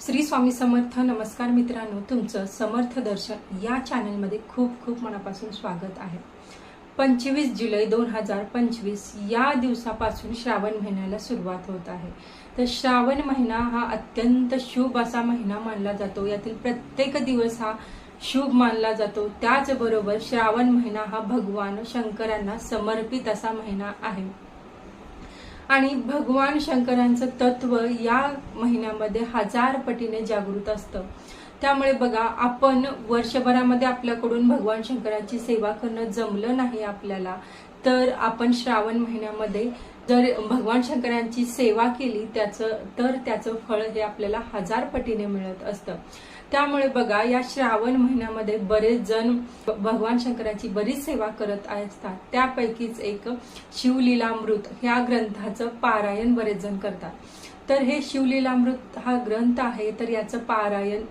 श्री स्वामी समर्थ नमस्कार मित्रांनो तुमचं समर्थ दर्शन या चॅनलमध्ये खूप खूप मनापासून स्वागत आहे. पंचवीस जुलै दोन हजार पंचवीस या दिवसापासून श्रावण महिन्याला सुरुवात होत आहे. तर श्रावण महिना हा अत्यंत शुभ असा महिना मानला जातो. यातील प्रत्येक दिवस हा शुभ मानला जातो. त्याचबरोबर श्रावण महिना हा भगवान शंकरांना समर्पित असा महिना आहे. आणि भगवान शंकरांचं तत्व या महिन्यामध्ये हजार पटीने जागृत असतं. त्यामुळे बघा आपण वर्षभरामध्ये आपल्याकडून भगवान शंकराची सेवा करणं जमलं नाही आपल्याला तर आपण श्रावण महिन्यामध्ये जर भगवान शंकरांची सेवा केली त्याचं तर त्याचं फळ हे आपल्याला हजार पटीने मिळत असतं. त्यामुळे बघा या श्रावण महिन्यामध्ये बरेच जण भगवान शंकराची बरीच सेवा करत असतात. त्यापैकीच एक शिवलीलामृत ह्या ग्रंथाचं पारायण बरेच जण करतात. तर हे शिवलीलामृत हा ग्रंथ आहे तर याचं पारायण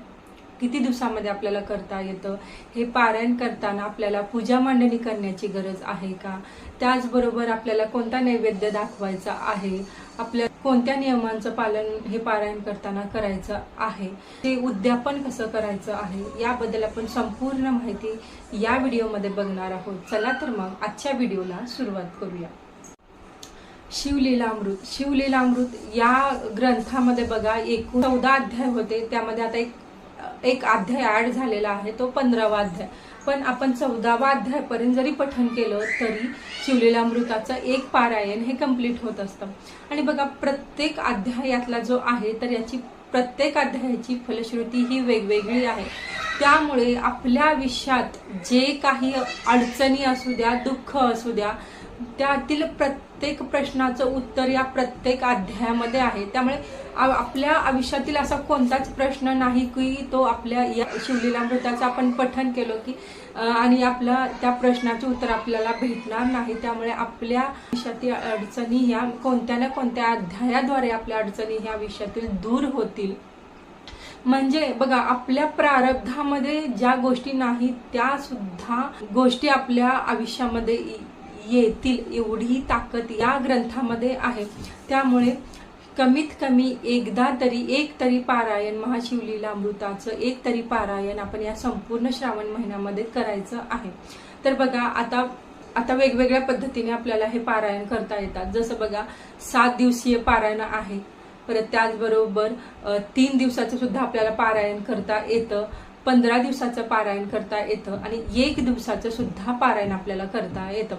किती दिवसामध्ये आपल्याला करता येतं? हे पारायण करताना आपल्याला पूजा मांडणी करण्याची गरज आहे का? त्याचबरोबर आपल्याला कोणता नैवेद्य दाखवायचा आहे? आपल्या कोणत्या नियमांचं पालन हे पारायण करताना करायचं आहे? ते उद्यापन कसं करायचं आहे? याबद्दल आपण संपूर्ण माहिती या व्हिडिओमध्ये बघणार आहोत. चला तर मग आजच्या व्हिडिओला सुरुवात करूया. शिवलीलामृत शिवलीलामृत या ग्रंथामध्ये बघा एकूण चौदा अध्याय होते. त्यामध्ये आता एक एक अध्याय ॲड झालेला आहे तो पंधरावा अध्याय. पण आपण चौदावा अध्यायपर्यंत जरी पठन केलं तरी शिवलेल्या अमृताचं एक पारायण हे कंप्लीट होत असतं. आणि बघा प्रत्येक अध्यायातला जो आहे तर याची प्रत्येक अध्यायाची फलश्रुती ही वेगवेगळी आहे. त्यामुळे आपल्या आयुष्यात जे काही अडचणी असू द्या दुःख असू द्या त्यातील प्रत्येक प्रश्नाचं उत्तर या प्रत्येक अध्यायामध्ये आहे. त्यामुळे आपल्या आयुष्यातील असा कोणताच प्रश्न नाही की तो आपल्या या शिवलीलामृताचं आपण पठन केलं की आणि आपला त्या प्रश्नाचे उत्तर आपल्याला भेटणार नाही. त्यामुळे आपल्या आयुष्यातील अडचणी ह्या कोणत्या ना कोणत्या अध्यायाद्वारे आपल्या अडचणी ह्या आयुष्यातील दूर होतील. म्हणजे बघा आपल्या प्रारब्धामध्ये ज्या गोष्टी नाहीत त्या सुद्धा गोष्टी आपल्या आयुष्यामध्ये येतील एवढी ताकद या ग्रंथामध्ये आहे. त्यामुळे कमीत कमी एकदा तरी एक तरी पारायण महाशिवलीला अमृताचं एक तरी पारायण आपण या संपूर्ण श्रावण महिन्यामध्ये करायचं आहे. तर बघा आता आता वेगवेगळ्या पद्धतीने आपल्याला हे पारायण करता येतात. जसं बघा सात दिवसीय पारायण आहे. परत त्याचबरोबर तीन दिवसाचं सुद्धा आपल्याला पारायण करता येतं. पंधरा दिवसाचं पारायण करता येतं आणि एक दिवसाचं सुद्धा पारायण आपल्याला करता येतं.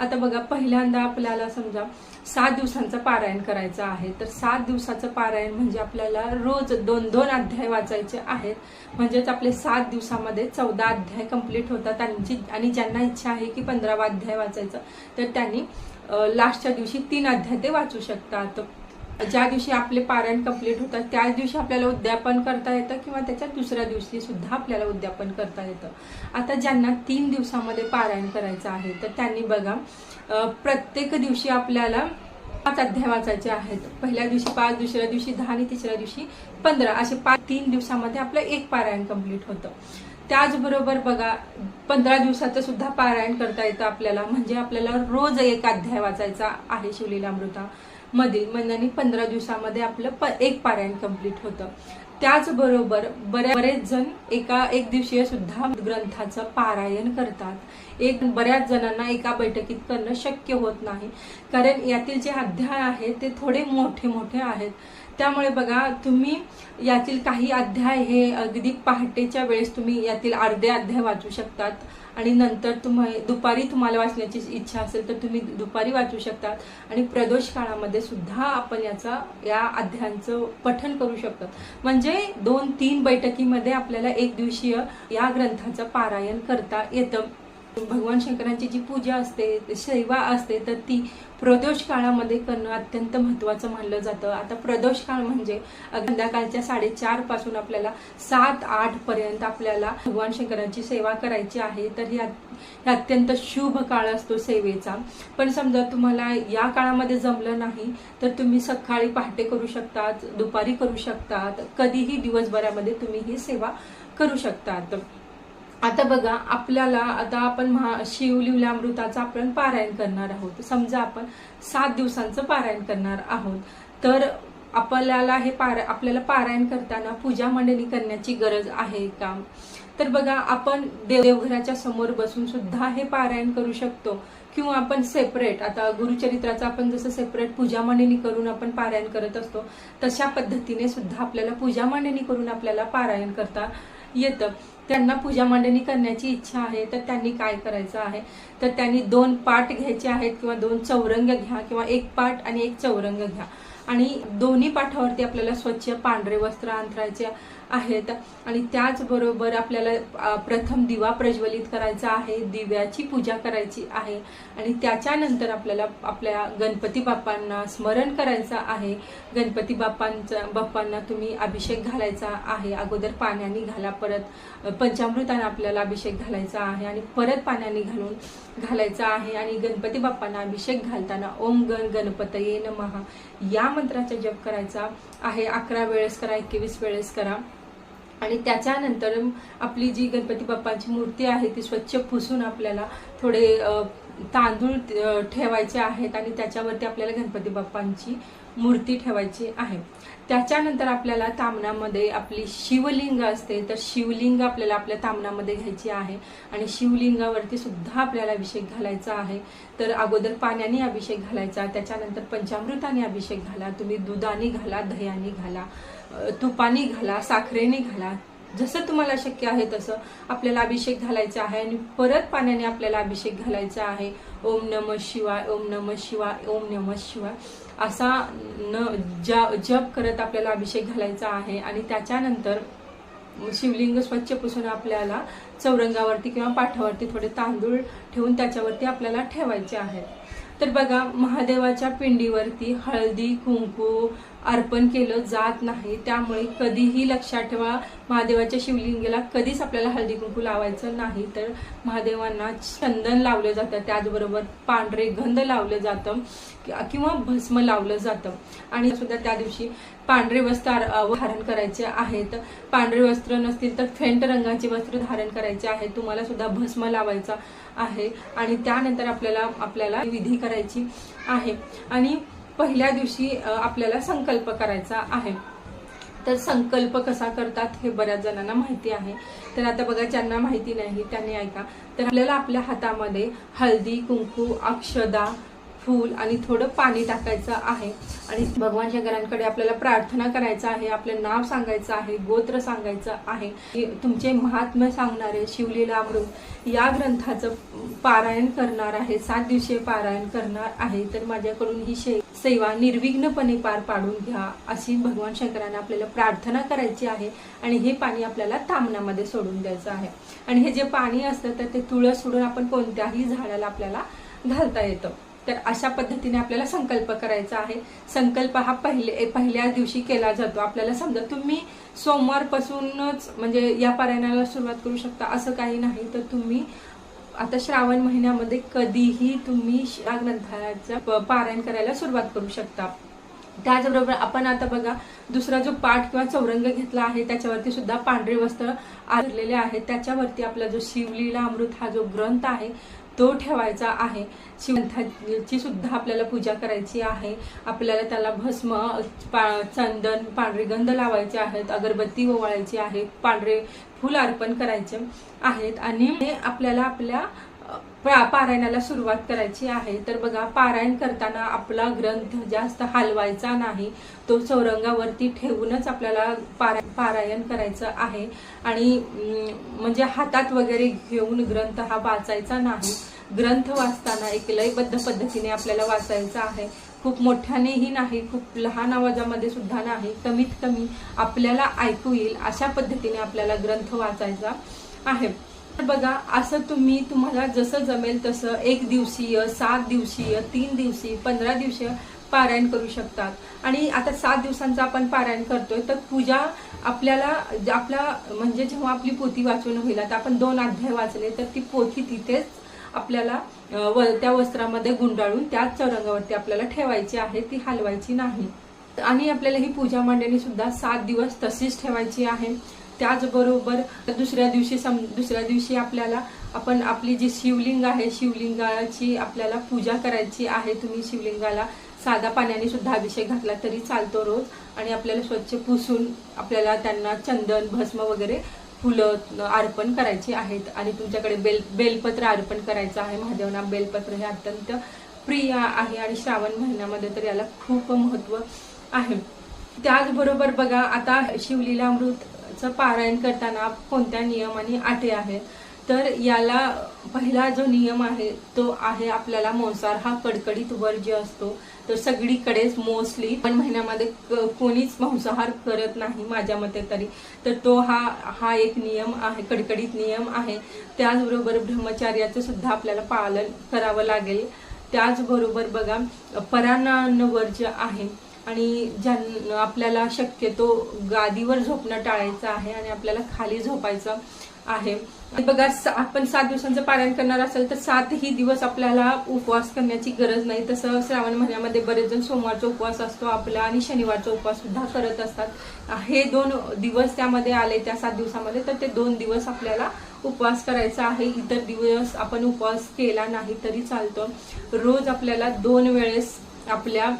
आता बघा पहिल्यांदा आपल्याला समजा सात दिवसांचं पारायण करायचं आहे तर सात दिवसाचं पारायण म्हणजे आपल्याला रोज दोन दोन अध्याय वाचायचे आहेत. म्हणजेच आपले सात दिवसामध्ये चौदा अध्याय कंप्लीट होतात आणि आणि ज्यांना इच्छा आहे की पंधरावा अध्याय वाचायचं तर त्यांनी लास्टच्या दिवशी तीन अध्याय ते वाचू शकतात. ज्या दिवशी आपले पारायण कंप्लीट होतात त्याच दिवशी आपल्याला उद्यापन करता येतं किंवा त्याच्या दुसऱ्या दिवशी सुद्धा आपल्याला उद्यापन करता येतं. आता ज्यांना तीन दिवसामध्ये पारायण करायचं आहे तर त्यांनी बघा प्रत्येक दिवशी आपल्याला पाच अध्याय वाचायचे आहेत. पहिल्या दिवशी पाच दुसऱ्या दिवशी दहा आणि तिसऱ्या दिवशी पंधरा. असे पाच तीन दिवसामध्ये आपलं एक पारायण कंप्लीट होतं. त्याचबरोबर बघा पंधरा दिवसाचं सुद्धा पारायण करता येतं आपल्याला. म्हणजे आपल्याला रोज एक अध्याय वाचायचा आहे शिवलीलामृता. मधील म्हणजे पंधरा दिवसामध्ये आपलं प- एक पारायण कंप्लीट होतं. त्याचबरोबर बऱ्या बरेच जण एका एक दिवशीय सुद्धा ग्रंथाचं पारायण करतात. एक बऱ्याच जणांना एका बैठकीत करणं शक्य होत नाही. कारण यातील जे अध्याय आहेत ते थोडे मोठे मोठे आहेत. त्यामुळे बघा तुम्ही यातील काही अध्याय हे अगदी पहाटेच्या वेळेस तुम्ही यातील अर्धे अध्याय वाचू शकतात. आणि नंतर तुम्ही दुपारी तुम्हाला वाचण्याची इच्छा असेल तर तुम्ही दुपारी वाचू शकतात आणि प्रदोष काळामध्ये सुद्धा आपण याचा या अध्यायांचं पठन करू शकतात म्हणजे दोन तीन बैठकीमध्ये आपल्याला एक दिवशीय या ग्रंथाचं पारायण करता येतं. भगवान शंकरांची जी पूजा असते सेवा असते तर ती प्रदोष काळामध्ये करणं अत्यंत महत्त्वाचं मानलं जातं. आता प्रदोष काळ म्हणजे संध्याकाळच्या साडेचारपासून आपल्याला सात आठ पर्यंत आपल्याला भगवान शंकरांची सेवा करायची आहे तर ही हे अत्यंत शुभ काळ असतो सेवेचा. पण समजा तुम्हाला या काळामध्ये जमलं नाही तर तुम्ही सकाळी पहाटे करू शकतात दुपारी करू शकतात कधीही दिवसभरामध्ये तुम्ही ही सेवा करू शकतात. आता बघा आपल्याला आता आपण महा शिवलीलामृताचं आपण पारायण करणार आहोत. समजा आपण सात दिवसांचं पारायण करणार आहोत. तर आपल्याला हे पार आपल्याला पारायण करताना पूजा मांडणी करण्याची गरज आहे का? तर बघा आपण देवघराच्या समोर बसून सुद्धा हे पारायण करू शकतो. किंवा आपण सेपरेट आता गुरुचरित्राचं आपण जसं सेपरेट पूजा मांडणी करून आपण पारायण करत असतो तशा पद्धतीने सुद्धा आपल्याला पूजा मांडणी करून आपल्याला पारायण करता येतं. त्यांना पूजा मांडणी करण्याची इच्छा आहे तर त्यांनी काय करायचं आहे? तर त्यांनी दोन पाट घ्यायचे आहेत किंवा दोन चौरंग घ्या किंवा एक पाट आणि एक चौरंग घ्या. आणि दोन्ही पाठावरती आपल्याला स्वच्छ पांढरे वस्त्र अंतरायचे आहेत. आणि त्याचबरोबर आपल्याला प्रथम दिवा प्रज्वलित करायचा आहे दिव्याची पूजा करायची आहे. आणि त्याच्यानंतर आपल्याला आपल्या गणपती बाप्पांना स्मरण करायचं आहे. गणपती बाप्पांचा बाप्पांना तुम्ही अभिषेक घालायचा आहे. अगोदर पाण्याने घाला परत पंचामृताने आपल्याला अभिषेक घालायचा आहे. आणि परत पाण्याने घालून घालायचा आहे. आणि गणपती बाप्पांना अभिषेक घालताना ओम गण गणपत ये नमः या मंत्राचा जप करायचा आहे. अकरा वेळेस करा एकवीस वेळेस करा. आणि त्याच्यानंतर आपली जी गणपती बाप्पांची मूर्ती आहे ती स्वच्छ पुसून आपल्याला थोडे तांदूळ ठेवायचे आहेत आणि त्याच्यावरती आपल्याला गणपती बाप्पांची मूर्ती ठेवायची आहे. त्याच्यानंतर आपल्याला तामणामध्ये आपली शिवलिंग असते तर शिवलिंग आपल्याला आपल्या तामणामध्ये घ्यायची आहे. आणि शिवलिंगावरती सुद्धा आपल्याला अभिषेक घालायचा आहे. तर अगोदर पाण्याने अभिषेक घालायचा त्याच्यानंतर पंचामृताने अभिषेक घाला तुम्ही दुधाने घाला दह्याने घाला तुपाने घाला साखरेने घाला जसं तुम्हाला शक्य आहे तसं आपल्याला अभिषेक घालायचा आहे. आणि परत पाण्याने आपल्याला अभिषेक घालायचा आहे. ओम नम शिवाय ओम नम शिवाय ओम नम शिवाय. असा न ज- जप करत आपल्याला अभिषेक घालायचा आहे आणि त्याच्यानंतर शिवलिंग स्वच्छ पुसून आपल्याला चौरंगावरती किंवा पाठावरती थोडे तांदूळ ठेवून त्याच्यावरती आपल्याला ठेवायचे आहेत. तर बघा महादेवाच्या पिंडीवरती हळदी कुंकू अर्पण केलं जात नाही. त्यामुळे कधीही लक्षात ठेवा महादेवाच्या शिवलिंगाला कधीच आपल्याला हळदी कुंकू लावायचं नाही. तर महादेवांना चंदन लावलं जातं त्याचबरोबर पांढरे गंध लावलं जातं किंवा भस्म लावलं जातं. आणि सुद्धा त्या दिवशी पांढरे वस्त्र धारण करायचे आहेत. पांढरे वस्त्र नसतील तर फेंट रंगाचे वस्त्र धारण करायचे आहे. तुम्हाला सुद्धा भस्म लावायचा आहे. आणि त्यानंतर आपल्याला आपल्याला विधी करायची आहे. आणि पहिल्या दिवशी आपल्याला संकल्प करायचा आहे. तर संकल्प कसा करतात हे बऱ्याच जणांना माहिती आहे. तर आता बघा ज्यांना माहिती नाही त्यांनी ऐका. तर आपल्याला आपल्या हातामध्ये हळदी कुंकू अक्षदा फूल आणि थोडं पाणी टाकायचं आहे. आणि भगवान शंकरांकडे आपल्याला प्रार्थना करायचं आहे आपलं नाव सांगायचं आहे गोत्र सांगायचं आहे. हे तुमचे महात्म्य सांगणारे शिवलीला अमृत या ग्रंथाचं पारायण करणार आहे सात दिवशी पारायण करणार आहे. तर माझ्याकडून ही शे सेवा निर्विघ्नपणे पार पाडून घ्या अशी भगवान शंकरांना आपल्याला प्रार्थना करायची आहे आणि हे पाणी आपल्याला तामणामध्ये सोडून द्यायचं आहे. आणि हे जे पाणी असतं तर ते तुळस सोडून आपण कोणत्याही झाडाला आपल्याला घालता येतं. तर अशा पद्धतीने आपल्याला संकल्प करायचा आहे. संकल्प हा पहिले पहिल्या दिवशी केला जातो. आपल्याला समजा तुम्ही सोमवारपासूनच म्हणजे या पारायणाला सुरुवात करू शकता असं काही नाही. तर तुम्ही आता श्रावण महिन्यामध्ये कधीही तुम्ही या ग्रंथाचं पारायण करायला सुरुवात करू शकता. त्याचबरोबर आपण आता बघा दुसरा जो पाठ किंवा चौरंग घेतला आहे त्याच्यावरती सुद्धा पांढरे वस्त्र आलेले आहेत. त्याच्यावरती आपला जो शिवलीला अमृत हा जो ग्रंथ आहे तो ठेवायचा आहे. शिवंथाची सुद्धा आपल्याला पूजा करायची आहे. आपल्याला त्याला भस्म पा- चंदन पांढरे गंध लावायचे आहेत. अगरबत्ती ओवाळायची आहे पांढरे फुल अर्पण करायचे आहेत. आणि आपल्याला आपल्या पारायणाला सुरुवात करायची आहे. तर बघा पारायण करताना आपला ग्रंथ जास्त हलवायचा नाही. तो चौरंगावरती ठेवूनच आपल्याला पारा पारायण करायचं आहे. आणि म्हणजे हातात वगैरे घेऊन ग्रंथ हा वाचायचा नाही. ग्रंथ वाचताना एक लयबद्ध पद्धतीने आपल्याला वाचायचा आहे. खूप मोठ्यानेही नाही खूप लहान आवाजामध्ये सुद्धा नाही. कमीत कमी आपल्याला ऐकू येईल अशा पद्धतीने आपल्याला ग्रंथ वाचायचा आहे. बघा असं तुम्ही तुम्हाला जसं जमेल तसं एक दिवसीय सात दिवसीय तीन दिवसीय पंधरा दिवसीय पारायण करू शकतात. आणि आता सात दिवसांचं आपण पारायण करतोय तर पूजा आपल्याला आपला म्हणजे जेव्हा आपली पोथी वाचून होईल आता आपण दोन अध्याय वाचले तर ती पोथी तिथेच आपल्याला व त्या वस्त्रामध्ये गुंडाळून त्याच चौरंगावरती आपल्याला ठेवायची आहे ती हलवायची नाही. आणि आपल्याला ही पूजा मांडणी सुद्धा सात दिवस तशीच ठेवायची आहे. त्याचबरोबर दुसऱ्या दिवशी सम दुसऱ्या दिवशी आपल्याला आपण आपली जी शिवलिंग आहे शिवलिंगाची आपल्याला पूजा करायची आहे. तुम्ही शिवलिंगाला साधा पाण्याने सुद्धा अभिषेक घातला तरी चालतो रोज. आणि आपल्याला स्वच्छ पुसून आपल्याला त्यांना चंदन भस्म वगैरे फुलं अर्पण करायची आहेत. आणि तुमच्याकडे बेल बेलपत्र अर्पण करायचं आहे. महादेवना बेलपत्र हे अत्यंत प्रिय आहे आणि श्रावण महिन्यामध्ये तर याला खूप महत्त्व आहे. त्याचबरोबर बघा आता शिवलीला अमृत शिवलीलामृतचं पारायण करताना कोणत्या नियम आणि अटी आहेत? तर याला पहिला जो नियम आहे तो आहे आपल्याला मांसार हा कडकडीत वर्ज्य असतो तर सगळीकडेच मोस्टली पण महिन्यामध्ये क- कोणीच मांसाहार करत नाही माझ्या मते तरी. तर तो हा हा एक नियम आहे कडकडीत नियम आहे. त्याचबरोबर ब्रह्मचार्याचं सुद्धा आपल्याला पालन करावं लागेल. त्याचबरोबर बघा परान्न वर्ज्य आहे आणि ज्यां आपल्याला शक्यतो गादीवर झोपणं टाळायचं आहे आणि आपल्याला खाली झोपायचं आहे. आणि बघा आपण सात दिवसांचं पारायण करणार असेल तर सातही दिवस आपल्याला उपवास करण्याची गरज नाही. तसं श्रावण महिन्यामध्ये बरेच जण सोमवारचा उपवास असतो आपला आणि शनिवारचा उपवास सुद्धा करत असतात. हे दोन दिवस त्यामध्ये आले त्या सात दिवसामध्ये तर ते दोन दिवस आपल्याला उपवास करायचा आहे. इतर दिवस आपण उपवास केला नाही तरी चालतो. रोज आपल्याला दोन वेळेस आपल्या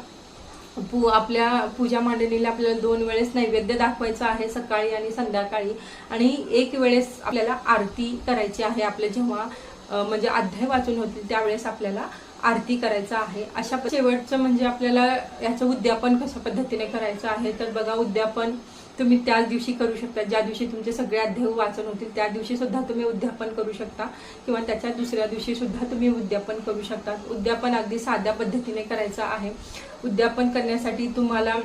पू आपल्या पूजा मांडणीला आपल्याला दोन वेळेस नैवेद्य दाखवायचं आहे सकाळी आणि संध्याकाळी. आणि एक वेळेस आपल्याला आरती करायची आहे आपल्या जेव्हा म्हणजे अध्याय वाचून होतील त्यावेळेस आपल्याला आरती करायचं आहे. अशा शेवटचं म्हणजे आपल्याला याचं उद्यापन कशा पद्धतीने करायचं आहे तर बघा उद्यापन तुम्ही त्याच दिवशी करू शकता. ज्या दिवशी तुमचे सगळे अध्याय वाचन होतील त्या दिवशी सुद्धा तुम्ही उद्यापन करू शकता. किंवा त्याच्या दुसऱ्या दिवशी सुद्धा तुम्ही उद्यापन करू शकता. उद्यापन अगदी साध्या पद्धतीने करायचं आहे. उद्यापन करण्यासाठी तुम्हाला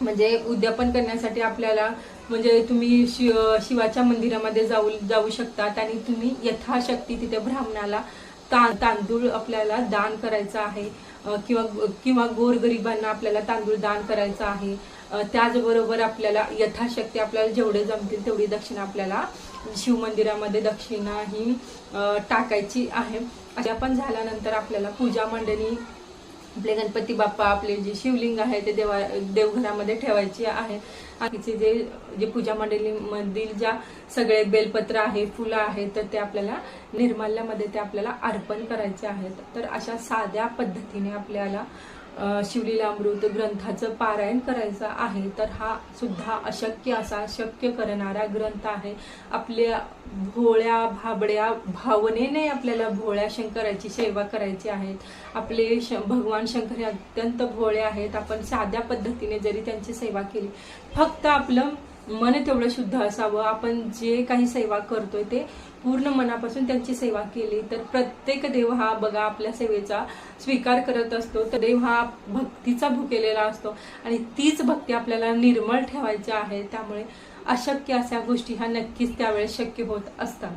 म्हणजे उद्यापन करण्यासाठी आपल्याला म्हणजे तुम्ही शिव शिवाच्या मंदिरामध्ये जाऊ जाऊ शकतात आणि तुम्ही यथाशक्ती तिथे ब्राह्मणाला ता तांदूळ आपल्याला दान करायचं आहे. किंवा किंवा गोरगरिबांना आपल्याला तांदूळ दान करायचं आहे. त्याचबरोबर आपल्याला यथाशक्ती आपल्याला जेवढे जमतील तेवढी दक्षिणा आपल्याला शिवमंदिरामध्ये दक्षिणा ही टाकायची आहे. अशा पण झाल्यानंतर आपल्याला पूजा मंडळी आपले गणपती बाप्पा आपले जे शिवलिंग आहे ते देवा देवघरामध्ये ठेवायचे आहे. बाकीचे जे जे पूजा मंडळीमधील ज्या सगळे बेलपत्र आहे फुलं आहेत तर ते आपल्याला निर्माल्यामध्ये ते आपल्याला अर्पण करायचे आहेत. तर अशा साध्या पद्धतीने आपल्याला शिवलीला अमृत ग्रंथाचं पारायण करायचं आहे तर हा सुद्धा अशक्य असा शक्य करणारा ग्रंथ आहे. आपल्या भोळ्या भाबड्या भावनेने आपल्याला भोळ्या शंकराची सेवा करायची आहे. आपले श भगवान शंकर हे अत्यंत भोळे आहेत. आपण साध्या पद्धतीने जरी त्यांची सेवा केली फक्त आपलं मन तेवढं शुद्ध असावं. आपण जे काही सेवा करतोय ते पूर्ण मनापासून त्यांची सेवा केली. तर प्रत्येक देव हा बघा आपल्या सेवेचा स्वीकार करत असतो. तर देव हा भक्तीचा भुकेलेला असतो आणि तीच भक्ती आपल्याला निर्मळ ठेवायची आहे. त्यामुळे अशक्य अशा गोष्टी ह्या नक्कीच त्यावेळेस शक्य होत असतात.